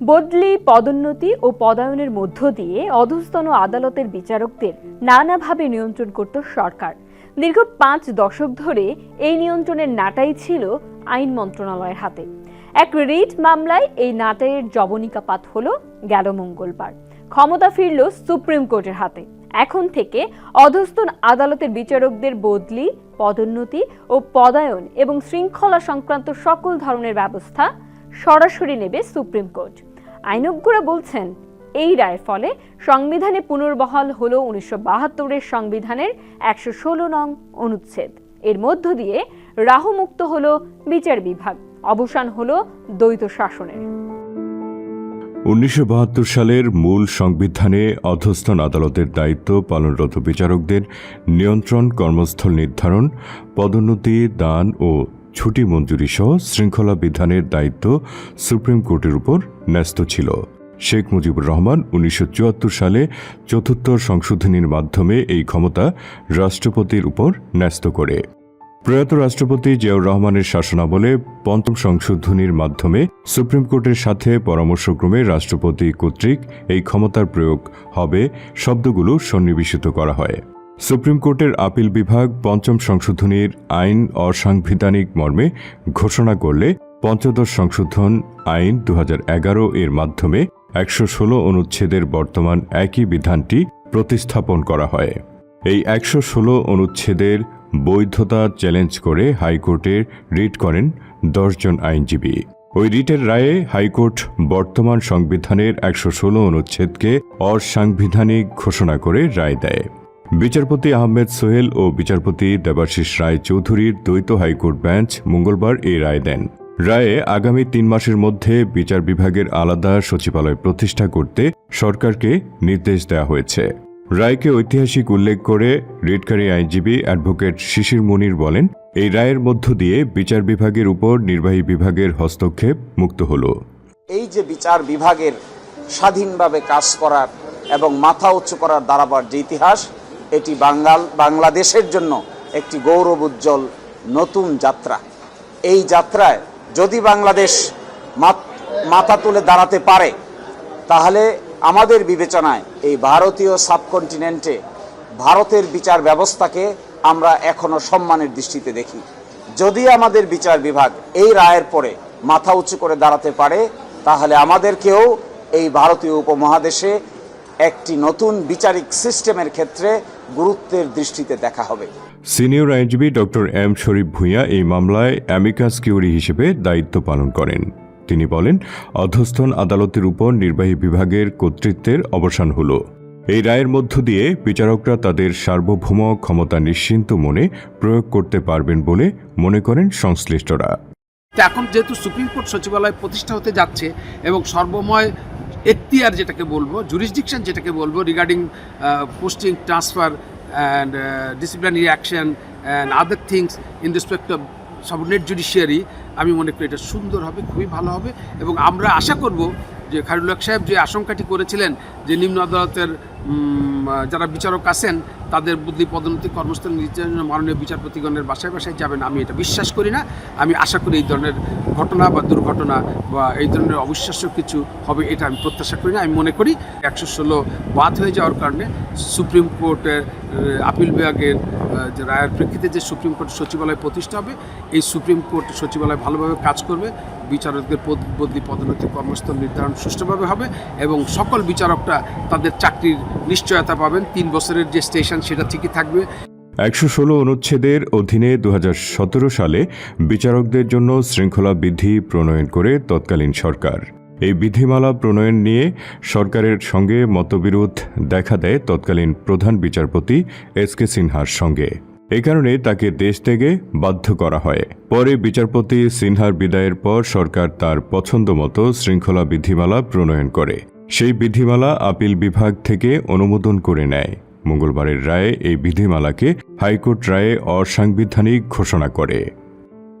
বদলি, পদোন্নতি ও পদায়নের মধ্য দিয়ে অধস্তন আদালতের বিচারকদের নানাভাবে নিয়ন্ত্রণ করত সরকার। দীর্ঘ পাঁচ দশক ধরে এই নিয়ন্ত্রণের নাটাই ছিল আইন মন্ত্রণালয়ের হাতে। এক রিট মামলায় এই নাটাইয়ের জবনিকাপাত হল গেল মঙ্গলবার। ক্ষমতা ফিরল সুপ্রিম কোর্টের হাতে। এখন থেকে অধস্তন আদালতের বিচারকদের বদলি, পদোন্নতি ও পদায়ন এবং শৃঙ্খলা সংক্রান্ত সকল ধরনের ব্যবস্থা সরাসরি নেবে সুপ্রিম কোর্ট। আইনজ্ঞরা বলছেন, এই রায়ের ফলে সংবিধানে পুনর্বহাল হল উনিশশো বাহাত্তরের সংবিধানের একশো ষোলো নং অনুচ্ছেদ। এর মধ্য দিয়ে রাহুমুক্ত হল বিচার বিভাগ, অবসান হল দ্বৈত শাসনের। উনিশশো বাহাত্তর সালের মূল সংবিধানে অধস্তন আদালতের দায়িত্ব পালনরত বিচারকদের নিয়ন্ত্রণ, কর্মস্থল নির্ধারণ, পদোন্নতি, দান ও ছুটি মঞ্জুরি সহ শৃঙ্খলা বিধানের দায়িত্ব সুপ্রিম কোর্টের উপর ন্যস্ত ছিল। শেখ মুজিবুর রহমান উনিশশো চুয়াত্তর সালে চতুর্থ সংশোধনীর মাধ্যমে এই ক্ষমতা রাষ্ট্রপতির উপর ন্যস্ত করে। প্রয়াত রাষ্ট্রপতি জিয়াউর রহমানের শাসনামলে পঞ্চম সংশোধনীর মাধ্যমে সুপ্রিম কোর্টের সাথে পরামর্শক্রমে রাষ্ট্রপতি কর্তৃক এই ক্ষমতার প্রয়োগ হবে শব্দগুলো সন্নিবেশিত করা হয়। সুপ্রিম কোর্টের আপিল বিভাগ পঞ্চম সংশোধনীর আইন অসাংবিধানিক মর্মে ঘোষণা করলে পঞ্চদশ সংশোধন আইন দু হাজার এগারো এর মাধ্যমে একশো ষোলো অনুচ্ছেদের বর্তমান একই বিধানটি প্রতিস্থাপন করা হয়। এই একশো ষোলো অনুচ্ছেদের বৈধতা চ্যালেঞ্জ করে হাইকোর্টে রিট করেন দশজন আইনজীবী। ওই রিটের রায়ে হাইকোর্ট বর্তমান সংবিধানের একশো ষোলো অনুচ্ছেদকে অসাংবিধানিক ঘোষণা করে রায় দেয়। বিচারপতি আহমেদ সোহেল ও বিচারপতি দেবাশিস রায় চৌধুরীর দ্বৈত হাইকোর্ট বেঞ্চ মঙ্গলবার এই রায় দেন। রায়ে আগামী তিন মাসের মধ্যে বিচার বিভাগের আলাদা সচিবালয় প্রতিষ্ঠা করতে সরকারকে নির্দেশ দেওয়া হয়েছে। রায়কে ঐতিহাসিক উল্লেখ করে রিটকারী আইনজীবী অ্যাডভোকেট শিশির মুনির বলেন, এই রায়ের মধ্য দিয়ে বিচার বিভাগের উপর নির্বাহী বিভাগের হস্তক্ষেপ মুক্ত হল। এই যে বিচার বিভাগের স্বাধীনভাবে কাজ করার এবং মাথা উঁচু করার দাঁড়াবার যে ইতিহাস এটি বাঙ্গাল, বাংলাদেশের জন্য একটি গৌরব উজ্জ্বল নতুন যাত্রা। এই যাত্রায় যদি বাংলাদেশ মাথা তুলে দাঁড়াতে পারে, তাহলে আমাদের বিবেচনায় এই ভারতীয় সাবকন্টিনেন্টে ভারতের বিচার ব্যবস্থাকে আমরা এখনও সম্মানের দৃষ্টিতে দেখি। যদি আমাদের বিচার বিভাগ এই রায়ের পরে মাথা উঁচু করে দাঁড়াতে পারে, তাহলে আমাদেরকেও এই ভারতীয় উপমহাদেশে একটি নতুন বিচারিক সিস্টেমের ক্ষেত্রে গুরুত্বের দৃষ্টিতে দেখা হবে। সিনিয়র আইনজীবী ডক্টর এম শরীফ ভূঁইয়া এই মামলায় অ্যামিকাস কিউরি হিসেবে দায়িত্ব পালন করেন। তিনি বলেন অধস্থন আদালতের উপর নির্বাহী বিভাগের কর্তৃত্বের অবসান হল। এই রায়ের মধ্য দিয়ে বিচারকরা তাদের সার্বভৌম ক্ষমতা নিশ্চিন্ত মনে প্রয়োগ করতে পারবেন বলে মনে করেন সংশ্লিষ্টরা। এখন যেহেতু সুপ্রিম কোর্ট সচিবালয় প্রতিষ্ঠা হতে যাচ্ছে এবং সর্বময় এখতিয়ার যেটাকে বলব জুরিসডিকশন যেটাকে বলব regarding posting transfer and disciplinary action and other things in respect of subordinate judiciary আমি মনে করি এটা সুন্দর হবে, খুবই ভালো হবে। এবং আমরা আশা করব যে হক সাহেব যে আশঙ্কাটি করেছিলেন যে নিম্ন আদালতের যারা বিচারক আছেন, তাদের বুদ্ধি পদোন্নতি কর্মস্থল নির্যাতন মাননীয় বিচারপতিগণের বাসায় বাসায় যাবেন। আমি এটা বিশ্বাস করি না। আমি আশা করি এই ধরনের ঘটনা বা দুর্ঘটনা বা এই ধরনের অবিশ্বাস্য কিছু হবে এটা আমি প্রত্যাশা করি না। আমি মনে করি একশো ষোলো বাদ হয়ে যাওয়ার কারণে সুপ্রিম কোর্টের আপিল বিভাগের যে রায়ের প্রেক্ষিতে যে সুপ্রিম কোর্ট সচিবালয় প্রতিষ্ঠা হবে, এই সুপ্রিম কোর্ট সচিবালয় ভালোভাবে কাজ করবে। বিচারকদের বদলি পদোন্নতি কর্মস্থল নির্ধারণ সুষ্ঠুভাবে হবে এবং সকল বিচারকরা তাদের চাকরির নিশ্চয়তা পাবেন। তিন বছরের যে স্টেশন, সেটা ঠিকই থাকবে। একশো ষোলো অনুচ্ছেদের অধীনে দু হাজার সতেরো সালে বিচারকদের জন্য শৃঙ্খলা বিধি প্রণয়ন করে তৎকালীন সরকার। এই বিধিমালা প্রণয়ন নিয়ে সরকারের সঙ্গে মতবিরোধ দেখা দেয় তৎকালীন প্রধান বিচারপতি এস কে সিনহার সঙ্গে। এই কারণে তাকে দেশ থেকে বাধ্য করা হয়। পরে বিচারপতি সিনহার বিদায়ের পর সরকার তার পছন্দ মতো শৃঙ্খলা বিধিমালা প্রণয়ন করে। সেই বিধিমালা আপিল বিভাগ থেকে অনুমোদন করে নেয়। মঙ্গলবারের রায়ে এই বিধিমালাকে হাইকোর্ট রায়ে অসাংবিধানিক ঘোষণা করে।